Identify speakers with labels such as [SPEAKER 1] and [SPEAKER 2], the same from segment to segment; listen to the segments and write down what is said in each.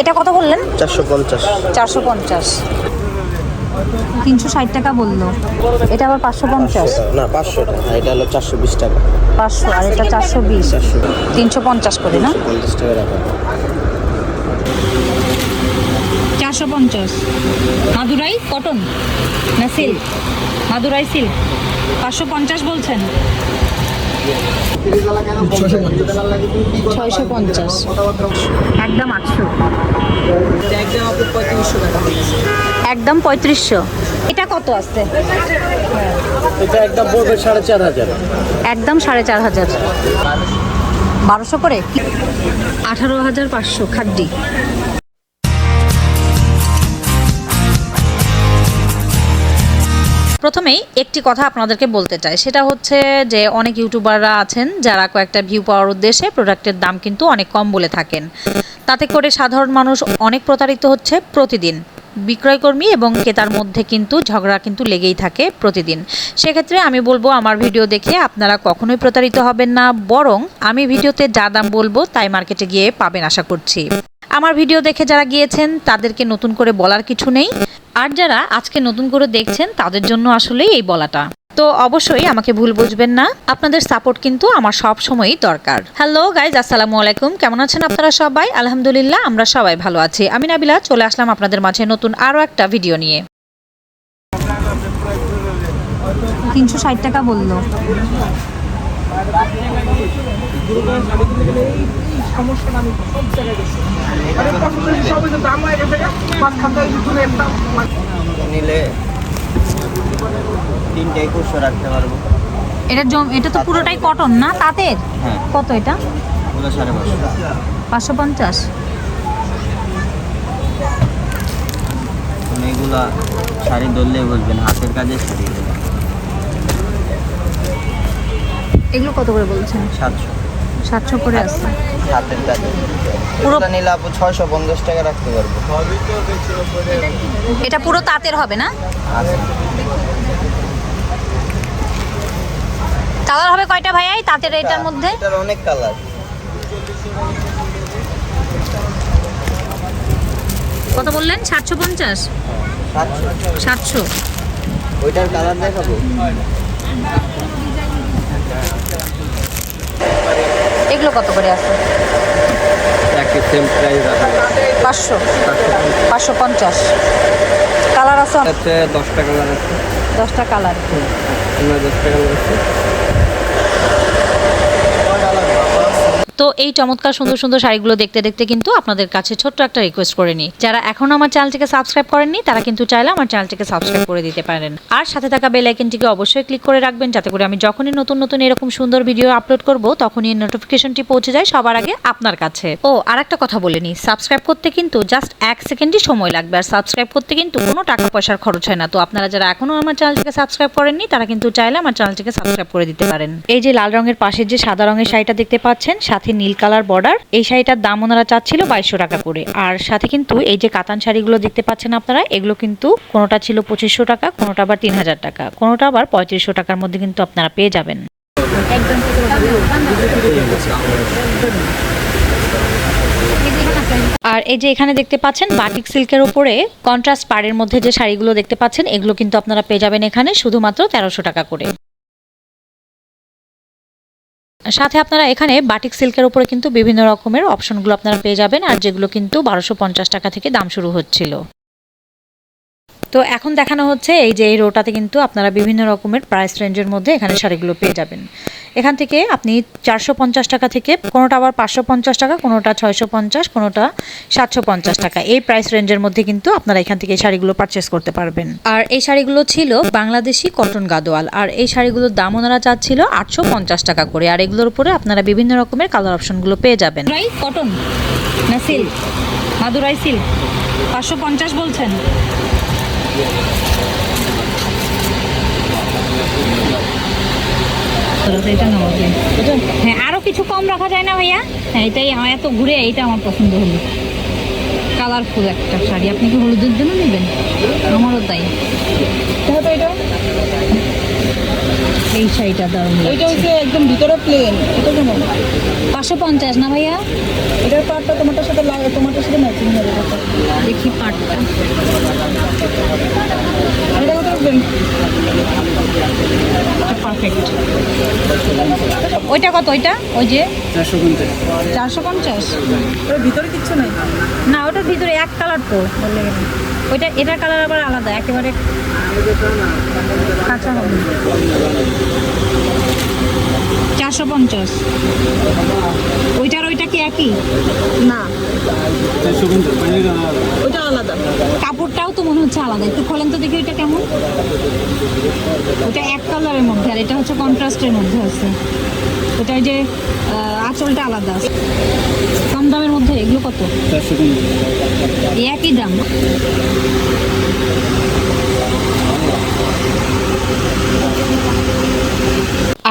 [SPEAKER 1] এটা কত বললেন?
[SPEAKER 2] চারশো পঞ্চাশ।
[SPEAKER 1] চারশো পঞ্চাশ। তিনশো ষাট টাকা বলল। এটা আবার পাঁচশো পঞ্চাশ?
[SPEAKER 2] না পাঁচশো টাকা এটা হলো চারশো বিশ টাকা।
[SPEAKER 1] পাঁচশো আর এটা চারশো বিশ। তিনশো পঞ্চাশ করে না?
[SPEAKER 2] পঞ্চাশ টাকা রাখা।
[SPEAKER 1] চারশো পঞ্চাশ। মাদুরাই কটন না সিল্ক? মাদুরাই সিল্ক। পাঁচশো পঞ্চাশ বলছেন? ছয়শো পঞ্চাশ। একদম আটশো। একদম পঁয়ত্রিশশো। এটা কত আছে?
[SPEAKER 2] এটা একদম পড়বে সাড়ে চার হাজার।
[SPEAKER 1] একদম সাড়ে চার হাজার। বারোশো করে? আঠারো হাজার পাঁচশো খাদ্যি। প্রথমেই একটি কথা আপনাদেরকে বলতে চাই। সেটা হচ্ছে যে অনেক ইউটিউবাররা আছেন যারা কয়েকটা ভিউ পাওয়ার উদ্দেশ্যে প্রোডাক্টের দাম কিন্তু অনেক কম বলে থাকেন। তাতে করে সাধারণ মানুষ অনেক প্রতারিত হচ্ছে প্রতিদিন। বিক্রয়কর্মী এবং ক্রেতার মধ্যে কিন্তু ঝগড়া কিন্তু লেগেই থাকে প্রতিদিন। সেক্ষেত্রে আমি বলব আমার ভিডিও দেখে আপনারা কখনোই প্রতারিত হবেন না, বরং আমি ভিডিওতে যা দাম বলব তাই মার্কেটে গিয়ে পাবেন আশা করছি। আমার ভিডিও দেখে যারা গিয়েছেন তাদেরকে নতুন করে বলার কিছু নেই। আর যারা আজকে নতুন করে দেখছেন, তাদের জন্য আসলেই এই বলাটা। তো অবশ্যই আমাকে ভুল বুঝবেন না, আপনাদের সাপোর্ট কিন্তু আমার সব সময়ই দরকার। হ্যালো গাইজ আসসালামু আলাইকুম। কেমন আছেন আপনারা সবাই? আলহামদুলিল্লাহ, আমরা সবাই ভালো আছি। আমি নাবিলা, চলে আসলাম আপনাদের মাঝে নতুন আরও একটা ভিডিও নিয়ে। তিনশো ষাট টাকা বলল।
[SPEAKER 2] নিলে তিনটে একুশশো রাখতে পারব।
[SPEAKER 1] এটা জম এটা তো পুরোটাই কটন না? তাঁতের?
[SPEAKER 2] হ্যাঁ।
[SPEAKER 1] কত এটা?
[SPEAKER 2] সাড়ে পাঁচশো।
[SPEAKER 1] পাঁচশো পঞ্চাশ।
[SPEAKER 2] তুমি এগুলা শাড়ি ধরলে বলবেন হাতের কাজের শাড়ি এগুলো
[SPEAKER 1] কত করে বলছেন?
[SPEAKER 2] সাতশো।
[SPEAKER 1] সাতশো করে আছে।
[SPEAKER 2] হাতের
[SPEAKER 1] পুরো-
[SPEAKER 2] নিলে আপু ছয়শো পঞ্চাশ টাকা রাখতে পারব।
[SPEAKER 1] এটা পুরো তাঁতের হবে না? কালার হবে কয়টা ভাইয়া এই তাঁতের এটার মধ্যে?
[SPEAKER 2] এটার অনেক কালার
[SPEAKER 1] কত বললেন? সাতশো পঞ্চাশ?
[SPEAKER 2] সাতশো। ওইটার কালার দেখাবো।
[SPEAKER 1] এগুলো কত করে আছে? পাঁচশো। পাঁচশো পঞ্চাশ। কালার আছে।
[SPEAKER 2] দশটা কালার আছে।
[SPEAKER 1] দশটা কালার
[SPEAKER 2] দশটা কালার আছে।
[SPEAKER 1] তো এই চমৎকার সুন্দর সুন্দর শাড়িগুলো দেখতে দেখতে কিন্তু আপনাদের কাছে ছোট্ট একটা রিকোয়েস্ট করে নিই। যারা এখনও আমার চ্যানেলটিকে সাবস্ক্রাইব করেননি, তারা কিন্তু চাইলে আমার চ্যানেলটিকে সাবস্ক্রাইব করে দিতে পারেন। আর সাথে থাকা বেল আইকনটিকে অবশ্যই ক্লিক করে রাখবেন যাতে করে আমি যখনই নতুন নতুন এরকম সুন্দর ভিডিও আপলোড করব, তখনই নোটিফিকেশনটি পৌঁছে যায় সবার আগে আপনার কাছে। ও আর একটা কথা বলে নিই। সাবস্ক্রাইব করতে কিন্তু জাস্ট এক সেকেন্ডই সময় লাগবে, আর সাবস্ক্রাইব করতে কিন্তু কোনো টাকা পয়সার খরচ হয় না। তো আপনারা যারা এখনও আমার চ্যানেলটিকে সাবস্ক্রাইব করেননি, তারা কিন্তু চাইলে আমার চ্যানেলটিকে সাবস্ক্রাইব করে দিতে পারেন। এই যে লাল রঙের পাশে যে সাদা রঙের শাড়িটা দেখতে পাচ্ছেন, সাথে নীল কালার বর্ডার এই শাড়িটার দাম ওনারা চাচ্ছিল বাইশশো টাকা করে। আর সাথে কিন্তু এই যে কাতান শাড়িগুলো দেখতে পাচ্ছেন আপনারা, এগুলো কিন্তু কোনোটা ছিল পঁচিশশো টাকা, কোনোটা আবার তিন হাজার টাকা, কোনোটা আবার পঁয়ত্রিশশো টাকার মধ্যে কিন্তু আপনারা পেয়ে যাবেন। আর এই যে এখানে দেখতে পাচ্ছেন বাটিক সিল্কের উপরে কন্ট্রাস্ট পাড়ের মধ্যে যে শাড়িগুলো দেখতে পাচ্ছেন, এগুলো কিন্তু আপনারা পেয়ে যাবেন এখানে, শুধুমাত্র তেরোশো টাকা করে। সাথে আপনারা এখানে বাটিক সিল্কের উপরে কিন্তু বিভিন্ন রকমের অপশনগুলো আপনারা পেয়ে যাবেন, আর যেগুলো কিন্তু বারোশো টাকা থেকে দাম শুরু হচ্ছিল। তো এখন দেখানো হচ্ছে এই যে এই রোটাতে কিন্তু আপনারা বিভিন্ন রকমের প্রাইস রেঞ্জের মধ্যে এখানে শাড়িগুলো পেয়ে যাবেন। এখান থেকে আপনি চারশো পঞ্চাশ টাকা থেকে কোনোটা আবার পাঁচশো পঞ্চাশ টাকা, কোনোটা ছয়শো পঞ্চাশ, কোনোটা সাতশো পঞ্চাশ টাকা। এই প্রাইস রেঞ্জের মধ্যে কিন্তু আপনারা এখান থেকে এই শাড়িগুলো পারচেস করতে পারবেন। আর এই শাড়িগুলো ছিল বাংলাদেশি কটন গাদোয়াল। আর এই শাড়িগুলোর দাম ওনারা চাচ্ছিল আটশো পঞ্চাশ টাকা করে। আর এগুলোর উপরে আপনারা বিভিন্ন রকমের কালার অপশনগুলো পেয়ে যাবেন। কটন না সিল্ক মাদুরাই সিল্ক পাঁচশো পঞ্চাশ বলছেন। হ্যাঁ আরও কিছু কম রাখা যায় না ভাইয়া? হ্যাঁ এটাই আমার এত ঘুরে এইটা আমার পছন্দ হলো। কালারফুল একটা শাড়ি। আপনি কি হলুদের জন্য নেবেন? আমারও তাই। এই শাড়িটা দারুণ
[SPEAKER 3] ওইটা হচ্ছে একদম ভিতরে প্লেন এটা কেমন?
[SPEAKER 1] পাঁচশো পঞ্চাশ না ভাইয়া?
[SPEAKER 3] এটার পাটটা তোমারটার সাথে লাগে তোমারটার সাথে ম্যাচিং হবে।
[SPEAKER 1] দেখি পাটটা।
[SPEAKER 3] এটা রাখবেন
[SPEAKER 1] পারফেক্ট ওইটা কত ওইটা? ওই যে? চারশো পঞ্চাশ।
[SPEAKER 3] ওর ভিতরে কিচ্ছু নাই?
[SPEAKER 1] না ওটার ভিতরে এক কালার তো। বললে গেলে। ওইটা এটার কালার আবার আলাদা একেবারে কাঁচা হবে চারশো পঞ্চাশ। ওইটার ওইটা কি একই?
[SPEAKER 3] না। ওইটা আলাদা।
[SPEAKER 1] মনে হচ্ছে আলাদা। একটু খোলেন তো দেখি ওইটা কেমন। ওটা এক কালারের মধ্যে, আর এটা হচ্ছে কন্ট্রাস্টের মধ্যে আছে। ওটা যে আঁচলটা আলাদা কম দামের মধ্যে, এগুলো কত? একই দাম।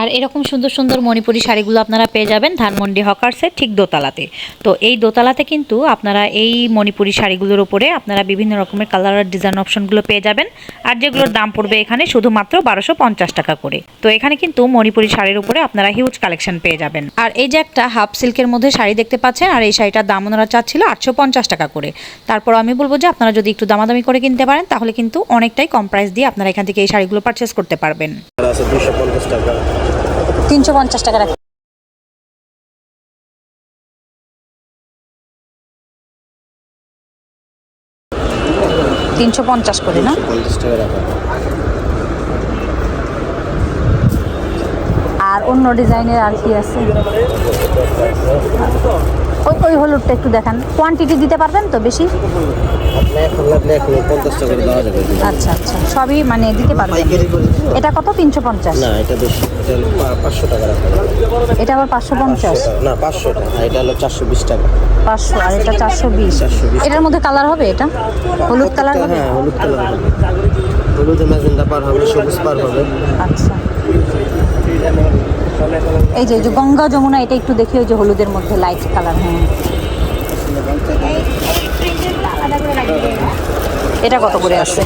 [SPEAKER 1] আর এরকম সুন্দর সুন্দর মণিপুরি শাড়িগুলো আপনারা পেয়ে যাবেন ধানমন্ডি হকার্সের ঠিক দোতলাতে। তো এই দোতলাতে কিন্তু আপনারা এই মণিপুরি শাড়িগুলোর উপরে আপনারা বিভিন্ন রকমের কালার আর ডিজাইন অপশনগুলো পেয়ে যাবেন। আর যেগুলোর দাম পড়বে এখানে শুধুমাত্র বারোশো পঞ্চাশ টাকা করে। তো এখানে কিন্তু মণিপুরি শাড়ির উপরে আপনারা হিউজ কালেকশন পেয়ে যাবেন। আর এই যে একটা হাফ সিল্কের মধ্যে শাড়ি দেখতে পাচ্ছেন, আর এই শাড়িটার দাম ওনারা চাচ্ছিল আটশো পঞ্চাশ টাকা করে। তারপর আমি বলব যে আপনারা যদি একটু দামাদামি করে কিনতে পারেন, তাহলে কিন্তু অনেকটাই কম প্রাইস দিয়ে আপনারা এখান থেকে এই শাড়িগুলো পারচেস করতে পারবেন।
[SPEAKER 4] টাকা।
[SPEAKER 1] তিনশো পঞ্চাশ টাকা রাখি তিনশো পঞ্চাশ করে না? আর অন্য ডিজাইনের আর কি আছে? ওই ওই হলুদটা একটু দেখান। কোয়ান্টিটি দিতে পারবেন তো বেশি? আচ্ছা আচ্ছা। সবই মানে দিতে পারবেন। এটা কত? তিনশো পঞ্চাশ?
[SPEAKER 4] না এটা বেশি। এটা পাঁচশো টাকা
[SPEAKER 1] এটা আবার পাঁচশো পঞ্চাশ?
[SPEAKER 4] না পাঁচশো টাকা। এটা হলো চারশো বিশ টাকা।
[SPEAKER 1] পাঁচশো আর এটা চারশো বিশ।
[SPEAKER 4] 420
[SPEAKER 1] এটার মধ্যে কালার হবে এটা? হলুদ কালার হবে?
[SPEAKER 4] হ্যাঁ হলুদ কালার হবে। হলুদে ম্যাজেন্ডা পার হবে সবুজ পার হবে।
[SPEAKER 1] আচ্ছা। এই যে এই যে গঙ্গা যমুনা এটা একটু দেখি ওই যে হলুদের মধ্যে লাইট কালার হ্যাঁ। এটা কত করে আছে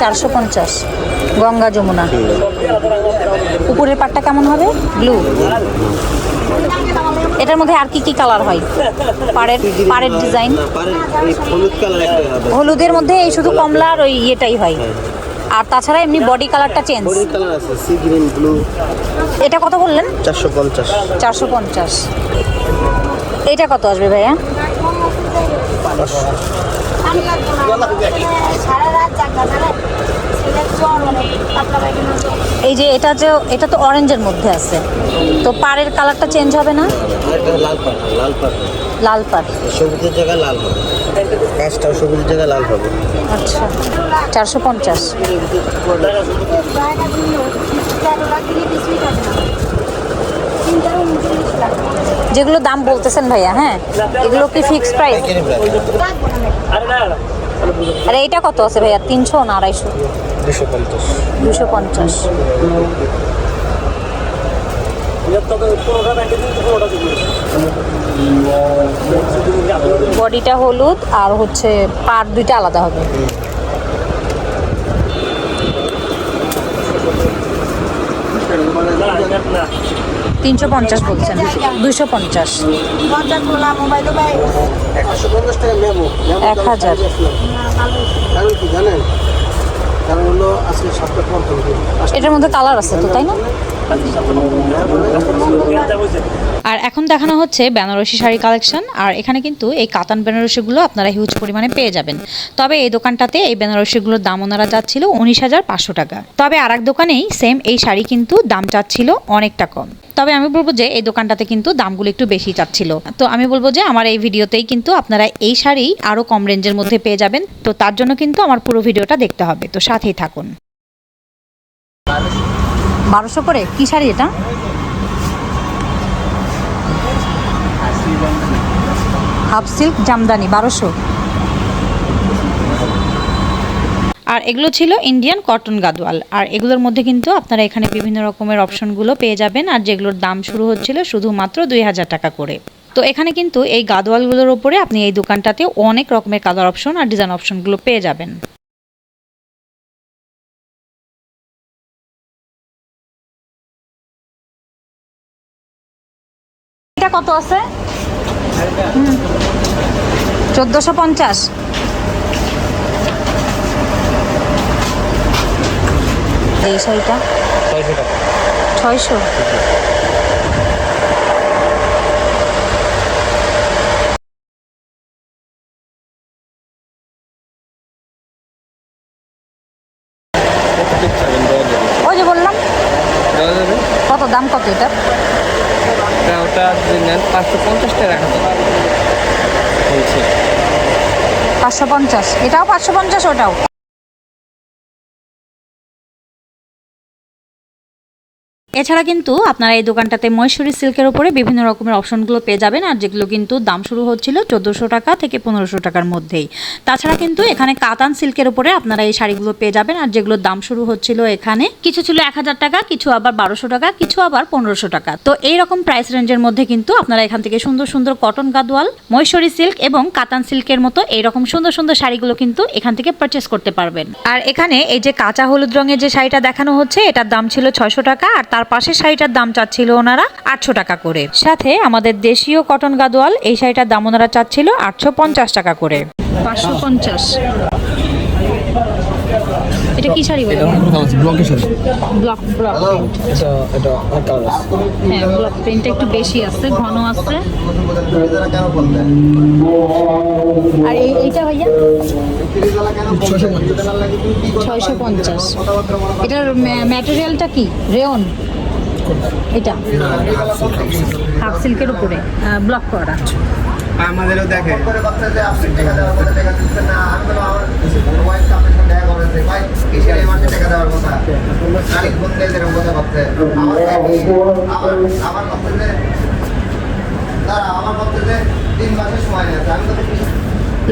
[SPEAKER 1] চারশো পঞ্চাশ। গঙ্গা যমুনা। উপরের পাটটা কেমন হবে? ব্লু এটার মধ্যে আর কি কি কালার হয়? পাড়ের পাড়ের ডিজাইন
[SPEAKER 4] না পারেন এই হলুদ কালার একটা হবে।
[SPEAKER 1] হলুদের মধ্যে এই শুধু কমলা আর ওই ইয়েটাই হয়। আর তাছাড়া এমনি বডি কালারটা চেঞ্জ
[SPEAKER 4] বডি কালার আছে সি গ্রিন ব্লু
[SPEAKER 1] এটা কত বললেন?
[SPEAKER 4] চারশো পঞ্চাশ।
[SPEAKER 1] চারশো পঞ্চাশ। এটা কত আসবে ভাইয়া? এই যে এটা যে এটা তো অরেঞ্জের মধ্যে আছে। তো পাড়ের কালারটা চেঞ্জ হবে না?
[SPEAKER 4] লাল পার লাল
[SPEAKER 1] পাড়।
[SPEAKER 4] সবুজের জায়গায় লাল হবে। কাজটাও সবুজের জায়গায় লাল হবে।
[SPEAKER 1] আচ্ছা চারশো পঞ্চাশ। যেগুলো দাম বলতেছেন ভাইয়া হ্যাঁ? এগুলো কি ফিক্সড প্রাইস
[SPEAKER 4] প্রাইস
[SPEAKER 1] আর এইটা কত আছে ভাইয়া? তিনশো না আড়াইশো?
[SPEAKER 4] দুশো পঞ্চাশ।
[SPEAKER 1] দুশো পঞ্চাশ। বডিটা হলুদ আর হচ্ছে পার দুইটা আলাদা হবে। তিনশো পঞ্চাশ বলছেন। দুইশো পঞ্চাশ। এক হাজার।
[SPEAKER 4] কারণ কি জানেন? কারণ হলো আজকে সপ্তাহ কম হবে
[SPEAKER 1] এটার মধ্যে কালার আছে তো তাই না? আর এখন দেখানো হচ্ছে বেনারসি শাড়ি কালেকশন, আর এখানে কিন্তু এই কাতান বেনারসিগুলো আপনারা হিউজ পরিমাণে পেয়ে যাবেন। তবে এই দোকানটাতে এই বেনারসিগুলোর দাম ওনারা যাচ্ছিল উনিশ হাজার পাঁচশো টাকা। তবে আর এক দোকানেই সেম এই শাড়ি কিন্তু দাম চাচ্ছিল অনেকটা কম। তবে আমি বলব যে এই দোকানটাতে কিন্তু দামগুলো একটু বেশি চাচ্ছিল। তো আমি বলব যে আমার এই ভিডিওতেই কিন্তু আপনারা এই শাড়ি আরও কম রেঞ্জের মধ্যে পেয়ে যাবেন। তো তার জন্য কিন্তু আমার পুরো ভিডিওটা দেখতে হবে। তো সাথেই থাকুন। বারোশো করে? কি শাড়ি এটা? হাফ সিল্ক জামদানি, বারোশো। আর এগুলো ছিল ইন্ডিয়ান কটন গাদওয়াল। আর এগুলোর মধ্যে কিন্তু আপনারা এখানে বিভিন্ন রকমের অপশনগুলো পেয়ে যাবেন। আর যেগুলোর দাম শুরু হচ্ছিল শুধুমাত্র দুই হাজার টাকা করে। তো এখানে কিন্তু এই গাদওয়ালগুলোর ওপরে আপনি এই দোকানটাতে অনেক রকমের কালার অপশন আর ডিজাইন অপশনগুলো পেয়ে যাবেন। কত আছে? চোদ্দোশো পঞ্চাশ। এই শাড়িটা? ছয়শো ওই যে বললাম
[SPEAKER 2] দেওয়া যাবে
[SPEAKER 1] কত দাম কত এটা
[SPEAKER 2] তা ওটা যদি নেন পাঁচশো পঞ্চাশ টাকা রাখা যাবে বলছে
[SPEAKER 1] পাঁচশো পঞ্চাশ। এটাও পাঁচশো পঞ্চাশ ওটাও। এছাড়া কিন্তু আপনারা এই দোকানটাতে মহেশ্বরী সিল্কের উপরে বিভিন্ন রকমের অপশনগুলো পেয়ে যাবেন, আর যেগুলো কিন্তু দাম শুরু হচ্ছিল চোদ্দোশো টাকা থেকে পনেরোশো টাকার মধ্যেই। তাছাড়া কিন্তু এখানে কাতান সিল্কের উপরে আপনারা এই শাড়িগুলো পেয়ে যাবেন, আর যেগুলোর দাম শুরু হচ্ছিল এখানে কিছু ছিল এক হাজার টাকা, কিছু আবার বারোশো টাকা, কিছু আবার পনেরোশো টাকা। তো এই রকম প্রাইস রেঞ্জের মধ্যে কিন্তু আপনারা এখান থেকে সুন্দর সুন্দর কটন গাদোয়াল মহেশ্বরী সিল্ক এবং কাতান সিল্কের মতো এইরকম সুন্দর সুন্দর শাড়িগুলো কিন্তু এখান থেকে পারচেস করতে পারবেন। আর এখানে এই যে কাঁচা হলুদ রঙের যে শাড়িটা দেখানো হচ্ছে, এটার দাম ছিল ছয়শো টাকা, আর তার পাশের শাড়িটার দাম চাচ্ছিল ওনারা আটশো টাকা করে। সাথে আমাদের দেশীয় কটন গাদোয়াল এই শাড়িটার দাম ওনারা চাচ্ছিল আটশো পঞ্চাশ টাকা করে। পাঁচশো পঞ্চাশ। এটা কি শাড়ি বলে
[SPEAKER 4] ব্লকের সাথে
[SPEAKER 1] ব্লক ব্লক।
[SPEAKER 4] এটা এটা আর কালার আছে।
[SPEAKER 1] হ্যাঁ ব্লক প্রিন্টটা একটু বেশি আছে ঘন আছে। আর এই এইটা ভাইয়া? ছয়শো পঞ্চাশ। এটার ম্যাটেরিয়ালটা কি? রেয়ন? এটা? হাফ সিল্কের উপরে ব্লক করা।
[SPEAKER 4] আমাদেরও দেখে।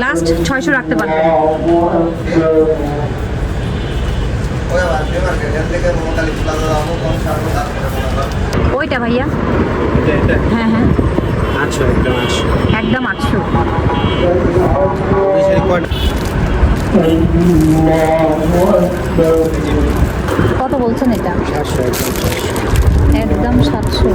[SPEAKER 1] লাস্ট ছয়শো রাখতে পারবেন
[SPEAKER 5] ওই আবার ফেভার এখান থেকে মোমোকালি প্লাজা যাব কম সার্বদা
[SPEAKER 1] ওইটা ভাইয়া হ্যাঁ হ্যাঁ
[SPEAKER 4] আটশো একদম আটশো
[SPEAKER 1] একদম কত বলছেন এটা
[SPEAKER 4] একদম
[SPEAKER 1] সাতশো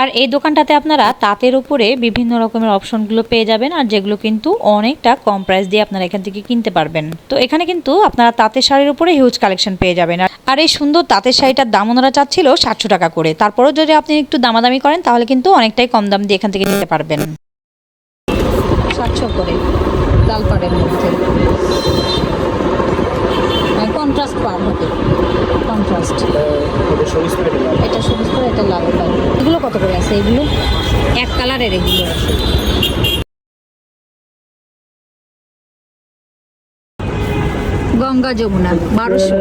[SPEAKER 1] আর এই দোকানটাতে আপনারা তাঁতের উপরে বিভিন্ন রকমের অপশনগুলো পেয়ে যাবেন আর যেগুলো কিন্তু অনেকটা কম প্রাইস দিয়ে আপনারা এখান থেকে কিনতে পারবেন। তো এখানে কিন্তু আপনারা তাঁতের শাড়ির উপরে হিউজ কালেকশন পেয়ে যাবেন। আর- এই সুন্দর তাঁতের শাড়িটার দাম ওনারা চাচ্ছিল সাতশো টাকা করে। তারপরেও যদি আপনি একটু দামাদামি করেন তাহলে কিন্তু অনেকটাই কম দাম দিয়ে এখান থেকে নিতে পারবেন। সাতশো করে লাল পাড়ের মধ্যে কন্ট্রাস্ট পার হবে কন্ট্রাস্ট
[SPEAKER 4] এটা সবুজ
[SPEAKER 1] এটা করে এটা লাল কালার এগুলো কত করে আছে? এগুলো এক কালারের এগুলো আছে। গঙ্গা যমুনা বারোশো।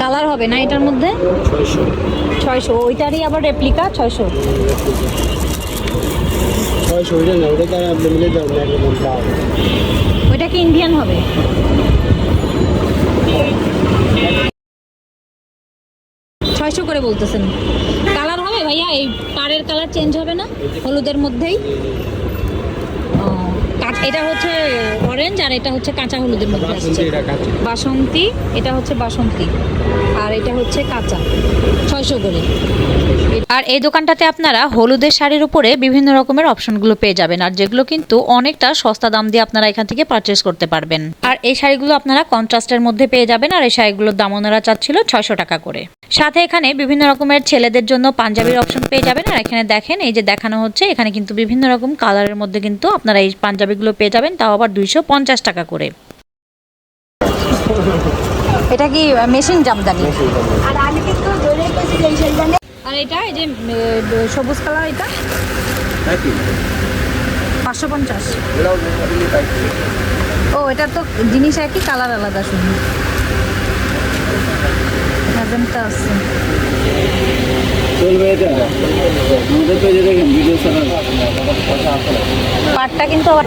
[SPEAKER 1] কালার হবে না এটার মধ্যে?
[SPEAKER 4] ছয়শো।
[SPEAKER 1] ওইটারই আবার রেপ্লিকা ছয়শো।
[SPEAKER 4] ওইটা
[SPEAKER 1] কি ইন্ডিয়ান হবে? ছয়শো করে বলতেছেন। কালার হবে ভাইয়া? এই পাড়ের কালার চেঞ্জ হবে না? হলুদের মধ্যেই? এটা হচ্ছে অরেঞ্জ আর এটা হচ্ছে কাঁচা হলুদের মধ্যে আসছে। বাসন্তী এটা হচ্ছে বাসন্তী। আর এটা হচ্ছে কাঁচা। ছয়শো করে। আর এই দোকানটাতে আপনারা হলুদের শাড়ির উপরে বিভিন্ন রকমের অপশনগুলো পেয়ে যাবেন আর যেগুলো কিন্তু অনেকটা সস্তা দাম দিয়ে আপনারা এখান থেকে পারচেস করতে পারবেন। আর এই শাড়িগুলো আপনারা কন্ট্রাস্টের মধ্যে পেয়ে যাবেন আর এই শাড়িগুলোর দাম ওনারা চাচ্ছিল ছয়শো টাকা করে। সাথে এখানে বিভিন্ন রকমের ছেলেদের জন্য পাঞ্জাবির অপশন পেয়ে যাবেন আর এখানে দেখেন এই যে দেখানো হচ্ছে এখানে কিন্তু বিভিন্ন রকম কালারের মধ্যে কিন্তু আপনারা এই পাঞ্জাবিগুলো পেয়ে যাবেন তাও আবার দুইশো পঞ্চাশ টাকা করে। এটা কি মেশিন জামদানি? আর এটা এই যে সবুজ কালার এটা? পাঁচশো পঞ্চাশ। ও এটা তো জিনিস একই কালার আলাদা শুধু। আছে। পাটটা কিন্তু আবার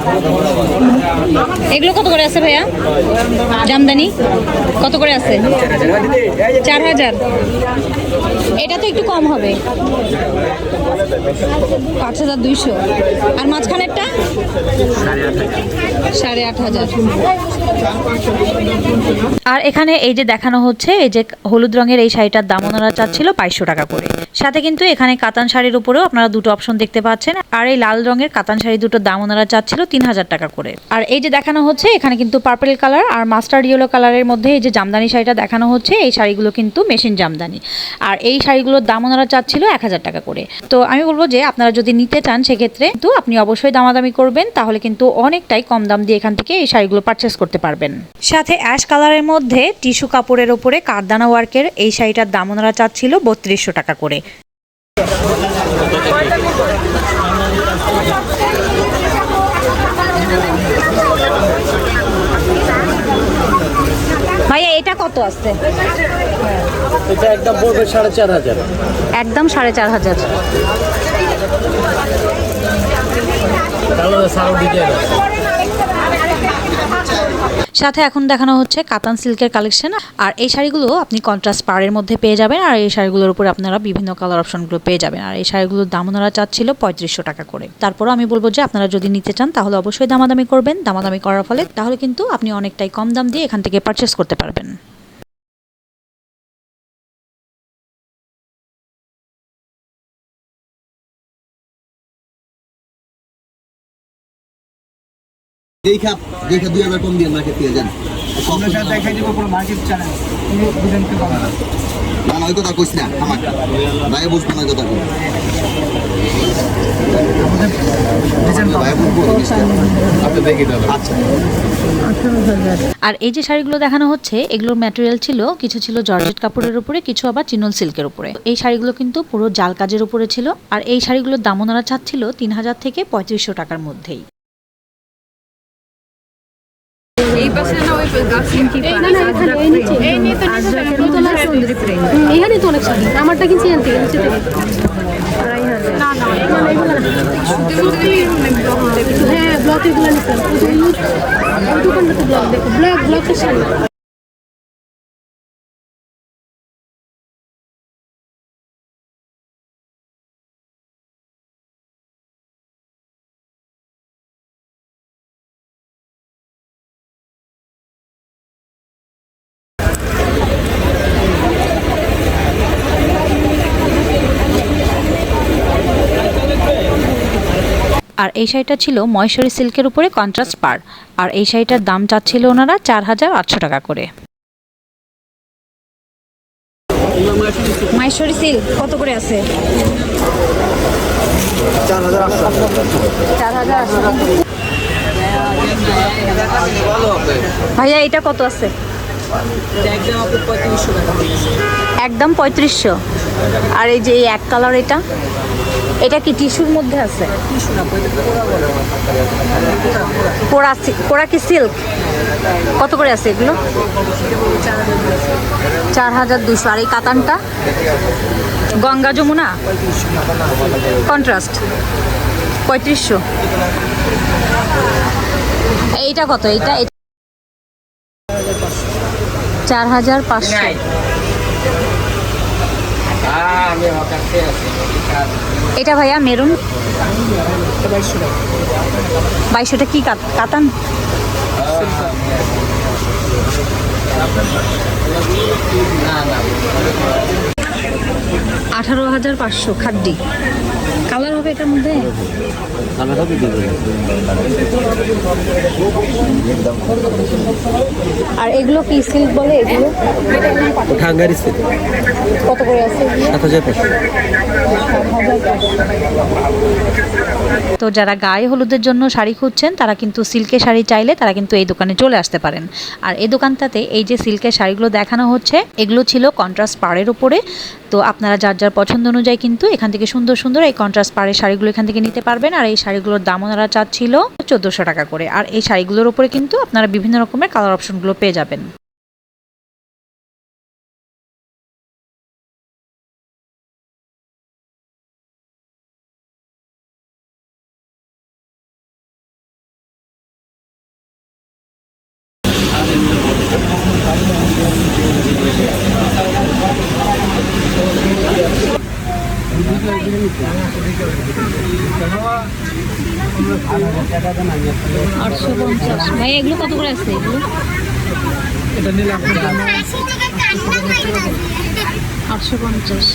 [SPEAKER 1] এগুলো কত করে আছে ভাইয়া? জামদানি? কত করে আছে? চার হাজার। এটা তো একটু কম হবে। পাঁচ হাজার দুইশো। আর মাঝখানেরটা? সাড়ে আট হাজার। আর এখানে এই যে দেখানো হচ্ছে, এই যে হলুদ রঙের এই শাড়িটার দাম ওনারা চাচ্ছিল বাইশশো টাকা করে। সাথে কিন্তু এখানে কাতান শাড়ির উপরেও আপনারা দুটো অপশন দেখতে পাচ্ছেন। আর এই লাল রঙের কাতান শাড়ি দুটোর দাম ওনারা চাচ্ছিল তিন হাজার টাকা করে। আর এই যে দেখানো হচ্ছে, এখানে কিন্তু পার্পেল কালার আর মাস্টার্ড ইয়েলো কালারের মধ্যে এই যে জামদানি শাড়িটা দেখানো হচ্ছে, এই শাড়িগুলো কিন্তু মেশিন জামদানি। আর এই শাড়িগুলোর দাম ওনারা চাচ্ছিল এক হাজার টাকা করে। তো আমি বলব যে আপনারা যদি নিতে চান সেক্ষেত্রে কিন্তু আপনি অবশ্যই দামাদামি করবেন, তাহলে কিন্তু অনেকটাই কম দাম দিয়ে এখান থেকে এই শাড়িগুলো পারচেস করতে পারবেন। সাথে অ্যাশ কালারের মধ্যে টিস্যু কাপড়ের ওপরে কারদানা ওয়ার্কের এই শাড়িটার দাম ওনারা চাচ্ছিল বত্রিশশো টাকা করে। এটা কত আছে?
[SPEAKER 4] এটা একদম পড়বে সাড়ে চার হাজার।
[SPEAKER 1] একদম সাড়ে চার হাজার। সাথে এখন দেখানো হচ্ছে কাতান সিল্কের কালেকশন আর এই শাড়িগুলো আপনি কন্ট্রাস্ট পাড়ের মধ্যে পেয়ে যাবেন, আর এই শাড়িগুলোর উপরে আপনারা বিভিন্ন কালার অপশনগুলো পেয়ে যাবেন। আর এই শাড়িগুলোর দাম ওনারা চাচ্ছিল পঁয়ত্রিশশো টাকা করে। তারপরও আমি বলব যে আপনারা যদি নিতে চান, তাহলে অবশ্যই দামাদামি করবেন। দামাদামি করার ফলে তাহলে কিন্তু আপনি অনেকটাই কম দাম দিয়ে এখান থেকে পারচেস করতে পারবেন।
[SPEAKER 5] দেখা দেখা দুই হাজার কম দিয়ে মার্কেট পেয়ে যান।
[SPEAKER 3] দেখাই দিব পুরো মার্কেট চ্যানেল তুমি বুঝেন
[SPEAKER 5] না। না ওই কথা কইস না আমার ভাই বুঝব না কথা আচ্ছা।
[SPEAKER 1] আর এই যে শাড়িগুলো দেখানো হচ্ছে এগুলোর ম্যাটেরিয়াল ছিল কিছু ছিল জর্জেট কাপড়ের উপরে কিছু আবার চিনল সিল্কের উপরে। এই শাড়িগুলো কিন্তু পুরো জাল কাজের উপরে ছিল আর এই শাড়িগুলোর দাম ওনারা চাচ্ছিল তিন হাজার থেকে পঁয়ত্রিশশো টাকার মধ্যেই।
[SPEAKER 6] এখানে তো অনেক শাড়ি। আমারটা কিনছি এখান থেকে নিচে থেকে। হ্যাঁ ব্লকেরগুলো নিতাম ওই দোকানটাতে ব্লক দেখো। ব্লক ব্লকের শাড়ি।
[SPEAKER 1] আর এই শাড়িটা ছিল ময়সরি সিল্কের উপরে কন্ট্রাস্ট পার আর এই শাড়িটার দাম চাচ্ছিল ওনারা চার হাজার আটশো টাকা করে। মাইশরি সিল্ক, কত করে আছে? ভাইয়া, এটা কত আছে? একদম পঁয়ত্রিশশো। আর এই যে এই এক কালার এটা এটা কি টিস্যুর মধ্যে আছে? সি- কোড়া কি সিল্ক কত করে আছে এগুলো? চার হাজার দুশো। আর এই কাতানটা? গঙ্গা যমুনা? কন্ট্রাস্ট পঁয়ত্রিশশো। এইটা কত? এইটা এই- চার হাজার পাঁচশো এটা ভাইয়া মেরুন। বাইশোটা কি কাত- কাতান? আঠারো হাজার পাঁচশো খাদ্যি। কালার হবে এটার মধ্যে? আর এগুলো কি সিল্ক বলে এগুলো?
[SPEAKER 4] সেট
[SPEAKER 1] কত করে আছে
[SPEAKER 4] সাত হাজার পাঁচশো।
[SPEAKER 1] তো যারা গায়ে হলুদের জন্য শাড়ি খুঁজছেন তারা কিন্তু সিল্কের শাড়ি চাইলে তারা কিন্তু এই দোকানে চলে আসতে পারেন। আর এই দোকানটাতে এই যে সিল্কের শাড়িগুলো দেখানো হচ্ছে এগুলো ছিল কন্ট্রাস্ট পাড়ের উপরে। তো আপনারা যার যার পছন্দ অনুযায়ী কিন্তু এখান থেকে সুন্দর সুন্দর এই কন্ট্রাস্ট পাড়ের শাড়িগুলো এখান থেকে নিতে পারবেন। আর এই শাড়িগুলোর দাম ওনারা চাচ্ছিল চোদ্দোশো টাকা করে। আর এই শাড়িগুলোর উপরে কিন্তু আপনারা বিভিন্ন রকমের কালার অপশনগুলো পেয়ে যাবেন। আটশো পঞ্চাশ। ভাই এগুলো কত করে আসছে এগুলো? আটশো পঞ্চাশ।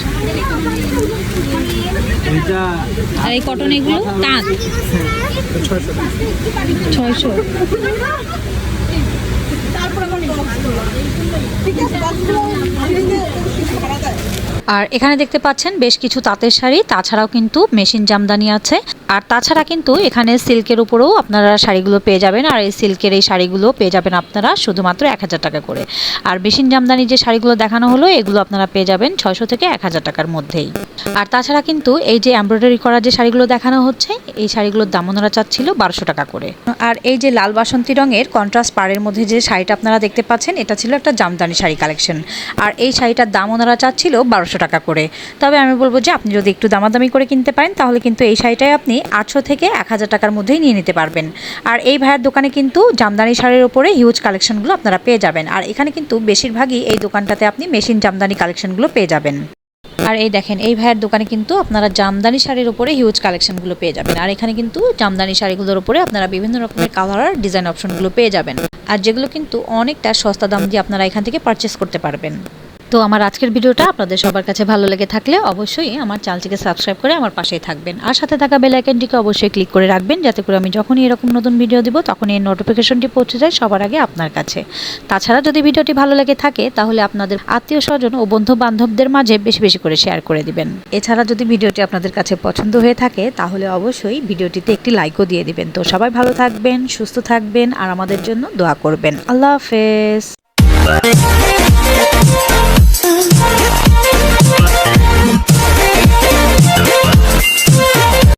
[SPEAKER 1] আর এই কটন এগুলো? তাঁত। ছয়শো। আর এখানে দেখতে পাচ্ছেন বেশ কিছু তাঁতের শাড়ি, তাছাড়াও কিন্তু মেশিন জামদানি আছে। আর তাছাড়া কিন্তু এখানে সিল্কের উপরেও আপনারা শাড়িগুলো পেয়ে যাবেন, আর এই সিল্কের এই শাড়িগুলো পেয়ে যাবেন আপনারা শুধুমাত্র এক হাজার টাকা করে। আর মেশিন জামদানি যে শাড়িগুলো দেখানো হলো, এগুলো আপনারা পেয়ে যাবেন ছয়শো থেকে এক হাজার টাকার মধ্যেই। আর তাছাড়া কিন্তু এই যে এমব্রয়ডারি করা যে শাড়িগুলো দেখানো হচ্ছে, এই শাড়িগুলোর দাম ওনারা চাচ্ছিল বারোশো টাকা করে। আর এই যে লাল বাসন্তী রঙের কন্ট্রাস্ট পাড়ের মধ্যে যে শাড়িটা আপনারা দেখতে পাচ্ছেন, এটা ছিল একটা জামদানি শাড়ি কালেকশন আর এই শাড়িটার দাম ওনারা চাচ্ছিল বারোশো টাকা করে। তবে আমি বলব যে, আপনি যদি একটু দামাদামি করে কিনতে পারেন, তাহলে কিন্তু এই শাড়িটাই আপনি আটশো থেকে এক হাজার টাকার মধ্যেই নিয়ে নিতে পারবেন। আর এই ভাইয়ের দোকানে কিন্তু জামদানি শাড়ির উপরে হিউজ কালেকশনগুলো আপনারা পেয়ে যাবেন। আর এখানে কিন্তু বেশিরভাগই এই দোকানটাতে আপনি মেশিন জামদানি কালেকশনগুলো পেয়ে যাবেন। আর এই দেখেন, এই ভাইয়ের দোকানে কিন্তু আপনারা জামদানি শাড়ির উপরে হিউজ কালেকশনগুলো পেয়ে যাবেন। আর এখানে কিন্তু জামদানি শাড়িগুলোর উপরে আপনারা বিভিন্ন রকমের কালার আর ডিজাইন অপশনগুলো পেয়ে যাবেন। আর যেগুলো কিন্তু অনেকটা সস্তা দাম দিয়ে আপনারা এখান থেকে পারচেস করতে পারবেন। তো আমার আজকের ভিডিওটা আপনাদের সবার কাছে ভালো লেগে থাকলে অবশ্যই আমার চ্যানেলটিকে সাবস্ক্রাইব করে আমার পাশেই থাকবেন। আর সাথে থাকা বেল আইকনটিকে অবশ্যই ক্লিক করে রাখবেন যাতে করে আমি যখনই এরকম নতুন ভিডিও দিব তখন এই নোটিফিকেশনটি পৌঁছে যায় সবার আগে আপনার কাছে। তাছাড়া যদি ভিডিওটি ভালো লেগে থাকে তাহলে আপনাদের আত্মীয় স্বজন ও বন্ধু বান্ধবদের মাঝে বেশি বেশি করে শেয়ার করে দিবেন। এছাড়া যদি ভিডিওটি আপনাদের কাছে পছন্দ হয়ে থাকে তাহলে অবশ্যই ভিডিওটিতে একটি লাইকও দিয়ে দিবেন। তো সবাই ভালো থাকবেন, সুস্থ থাকবেন আর আমাদের জন্য দোয়া করবেন। আল্লাহ হাফেজ। time.